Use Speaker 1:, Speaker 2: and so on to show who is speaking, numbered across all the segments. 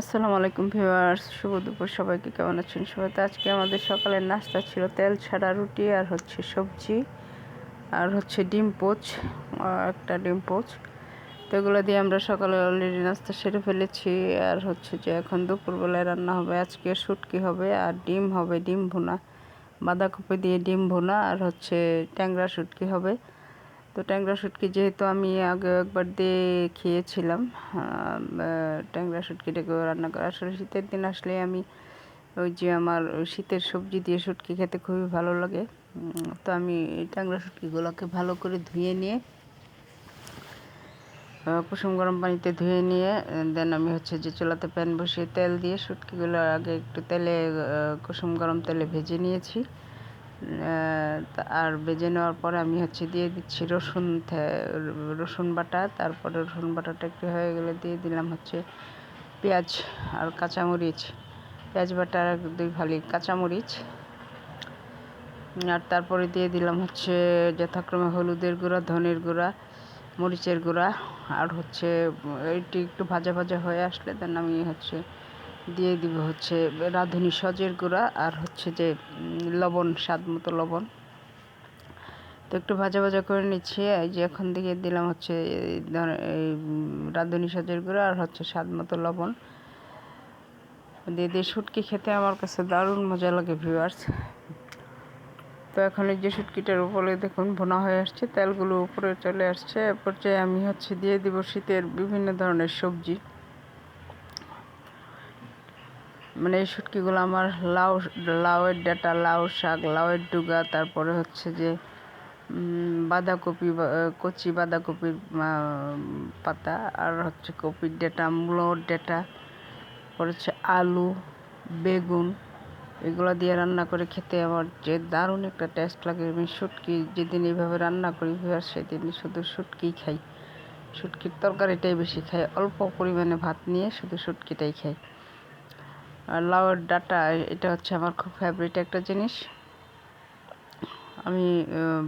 Speaker 1: আসসালামু আলাইকুম ভিউয়ার্স, শুভ দুপুর। সবাইকে কেমন আছেন? সবাই তো আজকে আমাদের সকালের নাস্তা ছিল তেল ছাড়া রুটি আর হচ্ছে সবজি আর হচ্ছে ডিম পোচ একটা ডিম পোচ। তো এগুলো দিয়ে আমরা সকালে অলরেডি নাস্তা সেরে ফেলেছি আর হচ্ছে যে এখন দুপুরবেলায় রান্না হবে, আজকে শুটকি হবে আর ডিম হবে ডিম ভুনা। বাঁধাকপি দিয়ে ডিম ভুনা আর হচ্ছে ট্যাংরা শুটকি হবে। তো ট্যাংরা শুটকি যেহেতু আমি আগে একবার দিয়ে খেয়েছিলাম ট্যাংরা শুটকিটাকে রান্না করা। আসলে শীতের দিন আসলে আমি ওই যে আমার শীতের সবজি দিয়ে শুটকি খেতে খুবই ভালো লাগে। তো আমি ট্যাংরা শুটকিগুলোকে ভালো করে ধুয়ে নিয়ে কুসুম গরম পানিতে ধুয়ে নিয়ে, দেন আমি হচ্ছে যে চুলাতে প্যান বসিয়ে তেল দিয়ে শুটকিগুলো আগে একটু তেলে কুসুম গরম তেলে ভেজে নিয়েছি। আর ভেজে নেওয়ার পরে আমি হচ্ছে দিয়ে দিচ্ছি রসুন রসুন বাটা, তারপরে রসুন বাটাটা একটু হয়ে গেলে দিয়ে দিলাম হচ্ছে পেঁয়াজ আর কাঁচামরিচ। পেঁয়াজ বাটা দুই ভালি কাঁচামরিচ। আর তারপরে দিয়ে দিলাম হচ্ছে যথাক্রমে হলুদের গুঁড়া, ধনের গুঁড়া, মরিচের গুঁড়া। আর হচ্ছে এটি একটু ভাজা ভাজা হয়ে আসলে দেন আমি হচ্ছে দিয়ে দিব হচ্ছে রাঁধুনি সজের গুঁড়া আর হচ্ছে যে লবণ, স্বাদ মতো লবণ। তো একটু ভাজা ভাজা করে নিচ্ছি। এই যে এখন দিয়ে দিলাম হচ্ছে, এই রাঁধুনি সজের গুঁড়া আর হচ্ছে স্বাদ মতো লবণ। দিয়ে দিয়ে শুটকি খেতে আমার কাছে দারুণ মজা লাগে ভিউয়ার্স তো এখন এই যে শুটকিটার উপরে দেখুন ভোনা হয়ে আসছে, তেলগুলো উপরে চলে আসছে। এ যে আমি হচ্ছে দিয়ে দিব শীতের বিভিন্ন ধরনের সবজি। মানে এই শুটকিগুলো আমার লাউ, লাউয়ের ডাটা, লাউ শাক, লাউয়ের ডুগা, তারপরে হচ্ছে যে বাঁধাকপি কচি বাঁধাকপির পাতা, আর হচ্ছে কপির ডাটা, মূলোর ডাটা পরে হচ্ছে আলু, বেগুন, এগুলো দিয়ে রান্না করে খেতে আমার যে দারুণ একটা টেস্ট লাগে। আমি শুটকি যেদিন এইভাবে রান্না করি সেদিন শুধু শুটকিই খাই। শুটকির তরকারিটাই বেশি খাই। অল্প পরিমাণে ভাত নিয়ে শুধু শুটকিটাই খাই। আর লাউয়ের ডাটা, এটা হচ্ছে আমার খুব ফেভারিট একটা জিনিস। আমি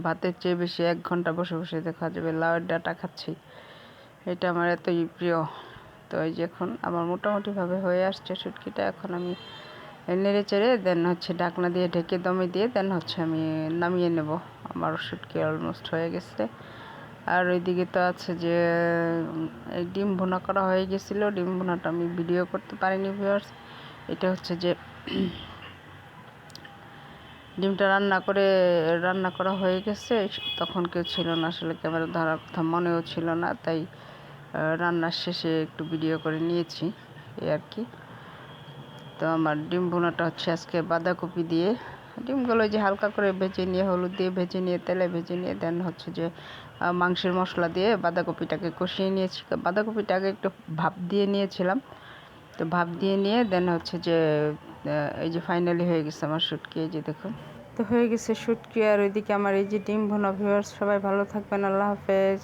Speaker 1: ভাতের চেয়ে বেশি এক ঘণ্টা বসে বসে দেখা যাবে লাউয়ের ডাটা খাচ্ছি। এটা আমার এতই প্রিয়। তো এই যে এখন আমার মোটামুটিভাবে হয়ে আসছে শুটকিটা, এখন আমি নেড়ে চেড়ে দেন হচ্ছে ডাকনা দিয়ে ঢেকে দমে দিয়ে দেন হচ্ছে আমি নামিয়ে নেব। আমার শুটকি অলমোস্ট হয়ে গেছে। আর ওইদিকে তো আছে যে ডিম ভুনা করা হয়ে গেছিল, ডিম ভুনাটা আমি ভিডিও করতে পারিনি ভিউয়ার্স এটা হচ্ছে যে ডিমটা রান্না করে, রান্না করা হয়ে গেছে। তখন কেউ ছিল না, আসলে ক্যামেরা ধরার কথা মনেও ছিল না, তাই রান্নার শেষে একটু ভিডিও করে নিয়েছি, এই আর কি। তো আমার ডিম ভুনাটা হচ্ছে আজকে বাঁধাকপি দিয়ে। ডিমগুলো যে হালকা করে ভেজে নিয়ে, হলুদ দিয়ে ভেজে নিয়ে, তেলে ভেজে নিয়ে, দেন হচ্ছে যে মাংসের মশলা দিয়ে বাঁধাকপিটাকে কষিয়ে নিয়েছি। বাঁধাকপিটাকে একটু ভাপ দিয়ে নিয়েছিলাম। তো ভাব দিয়ে নিয়ে দেন হচ্ছে যে এই যে ফাইনালি হয়ে গেছে আমার শুটকি এই যে দেখুন। তো হয়ে গেছে শুটকি আর ওইদিকে আমার এই যে ডিম ভোনা ভিউয়ার্স সবাই ভালো থাকবেন, আল্লাহ হাফেজ।